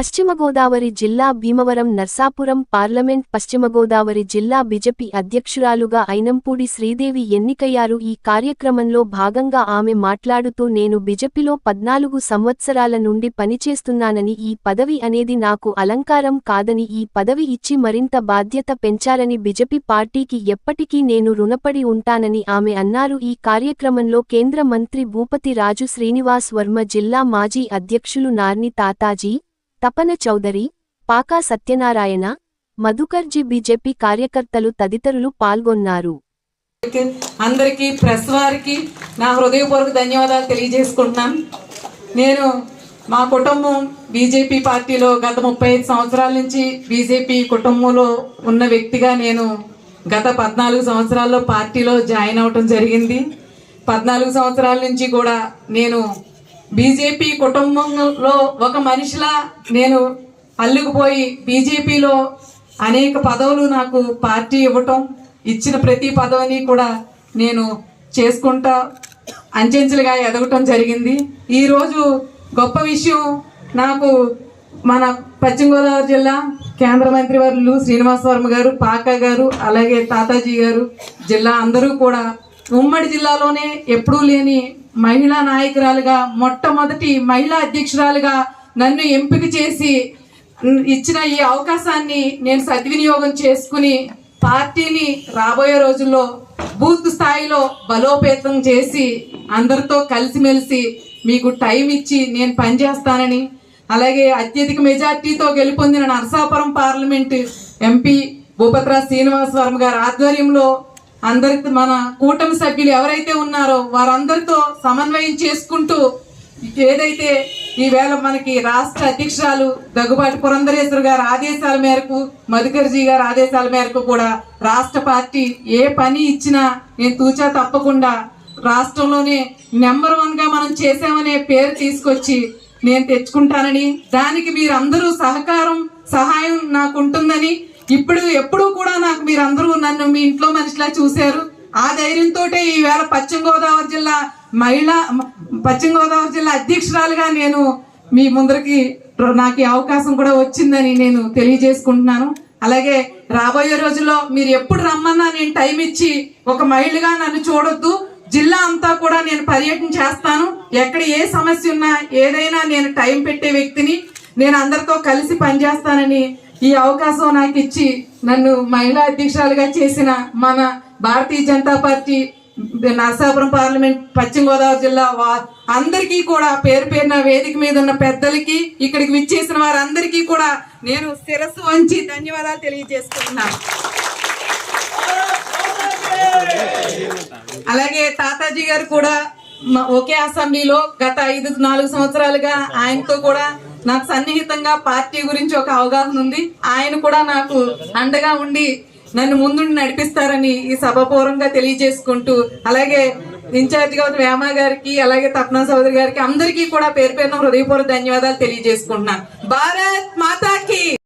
పశ్చిమ గోదావరి జిల్లా భీమవరం నర్సాపురం పార్లమెంట్ పశ్చిమ గోదావరి జిల్లా బిజెపి అధ్యక్షురాలుగా ఐనంపూడి శ్రీదేవి ఎన్నికయ్యారు. ఈ కార్యక్రమంలో భాగంగా ఆమె మాట్లాడుతూ నేను బిజెపిలో పద్నాలుగు సంవత్సరాల నుండి పనిచేస్తున్నానని ఈ పదవి అనేది నాకు అలంకారం కాదని ఈ పదవి ఇచ్చి మరింత బాధ్యత పెంచాలని బిజెపి పార్టీకి ఎప్పటికీ నేను రుణపడి ఉంటానని ఆమె అన్నారు. ఈ కార్యక్రమంలో కేంద్ర మంత్రి భూపతి రాజు శ్రీనివాస్ వర్మ జిల్లా మాజీ అధ్యక్షులు నార్ని తాతాజీ తపన చౌదరి పాకా సత్యనారాయణ మధుకర్జీ బీజేపీ కార్యకర్తలు తదితరులు పాల్గొన్నారు. అందరికీ ప్రెస్ వారికి నా హృదయపూర్వక ధన్యవాదాలు తెలియజేసుకుంటున్నాను. నేను మా కుటుంబం బీజేపీ పార్టీలో గత ముప్పై ఐదు సంవత్సరాల నుంచి బీజేపీ కుటుంబంలో ఉన్న వ్యక్తిగా నేను గత పద్నాలుగు సంవత్సరాల్లో పార్టీలో జాయిన్ అవటం జరిగింది. పద్నాలుగు సంవత్సరాల నుంచి కూడా నేను బీజేపీ కుటుంబంలో ఒక మనిషిలా నేను అల్లుకుపోయి బీజేపీలో అనేక పదవులు నాకు పార్టీ ఇవ్వటం ఇచ్చిన ప్రతి పదవిని కూడా నేను చేసుకుంటా అంచెంచెలుగా ఎదగటం జరిగింది. ఈరోజు గొప్ప విషయం నాకు మన పశ్చిమ గోదావరి జిల్లా కేంద్ర మంత్రి వర్లు శ్రీనివాస వర్మ గారు పాకా గారు అలాగే తాతాజీ గారు జిల్లా అందరూ కూడా ఉమ్మడి జిల్లాలోనే ఎప్పుడూ లేని మహిళా నాయకురాలుగా మొట్టమొదటి మహిళా అధ్యక్షురాలుగా నన్ను ఎంపిక చేసి ఇచ్చిన ఈ అవకాశాన్ని నేను సద్వినియోగం చేసుకుని పార్టీని రాబోయే రోజుల్లో బూత్ స్థాయిలో బలోపేతం చేసి అందరితో కలిసిమెలిసి మీకు టైం ఇచ్చి నేను పనిచేస్తానని అలాగే అత్యధిక మెజార్టీతో గెలుపొందిన నరసాపురం పార్లమెంట్ ఎంపీ భూపత్ర శ్రీనివాస వర్మ గారి ఆధ్వర్యంలో అందరికి మన కూటమి సభ్యులు ఎవరైతే ఉన్నారో వారందరితో సమన్వయం చేసుకుంటూ ఏదైతే ఈవేళ మనకి రాష్ట్ర అధ్యక్షురాలు దగ్గుబాటి పురంధరేశ్వర గారి ఆదేశాల మేరకు మధుకర్జీ గారి ఆదేశాల మేరకు కూడా రాష్ట్ర పార్టీ ఏ పని ఇచ్చినా నేను తూచా తప్పకుండా రాష్ట్రంలోనే నెంబర్ వన్గా మనం చేసామనే పేరు తీసుకొచ్చి నేను తెచ్చుకుంటానని దానికి మీరందరూ సహకారం సహాయం నాకు ఉంటుందని ఇప్పుడు ఎప్పుడూ కూడా నాకు మీరందరూ నన్ను మీ ఇంట్లో మనిషిలా చూశారు. ఆ ధైర్యంతో ఈవేళ పశ్చిమ గోదావరి జిల్లా మహిళా పశ్చిమ గోదావరి జిల్లా అధ్యక్షురాలుగా నేను మీ ముందరికి నాకు అవకాశం కూడా వచ్చిందని నేను తెలియజేసుకుంటున్నాను. అలాగే రాబోయే రోజుల్లో మీరు ఎప్పుడు రమ్మన్నా నేను టైం ఇచ్చి ఒక మహిళగా నన్ను చూడొద్దు. జిల్లా అంతా కూడా నేను పర్యటన చేస్తాను. ఎక్కడ ఏ సమస్య ఉన్నా ఏదైనా నేను టైం పెట్టే వ్యక్తిని నేను అందరితో కలిసి పనిచేస్తానని ఈ అవకాశం నాకు ఇచ్చి నన్ను మహిళా అధ్యక్షురాలుగా చేసిన మన భారతీయ జనతా పార్టీ నరసాపురం పార్లమెంట్ పశ్చిమ గోదావరి జిల్లా వా- అందరికీ కూడా పేరు పేరున వేదిక మీద ఉన్న పెద్దలకి ఇక్కడికి విచ్చేసిన వారందరికీ కూడా నేను శిరస్సు వంచి ధన్యవాదాలు తెలియజేసుకుంటున్నాను అలాగే తాతాజీ గారు కూడా ఒకే అసెంబ్లీలో గత ఐదు నాలుగు సంవత్సరాలుగా ఆయనతో కూడా నాకు సన్నిహితంగా పార్టీ గురించి ఒక అవగాహన ఉంది. ఆయన కూడా నాకు అండగా ఉండి నన్ను ముందుండి నడిపిస్తారని ఈ సభాపూర్వంగా తెలియజేసుకుంటూ అలాగే ఇన్ఛార్జ్గా ఉన్న వేమ గారికి అలాగే తప్నా సోదరి గారికి అందరికీ కూడా పేరు పేరున హృదయపూర్వక ధన్యవాదాలు తెలియజేసుకుంటున్నాను. భారత్ మాతాకి!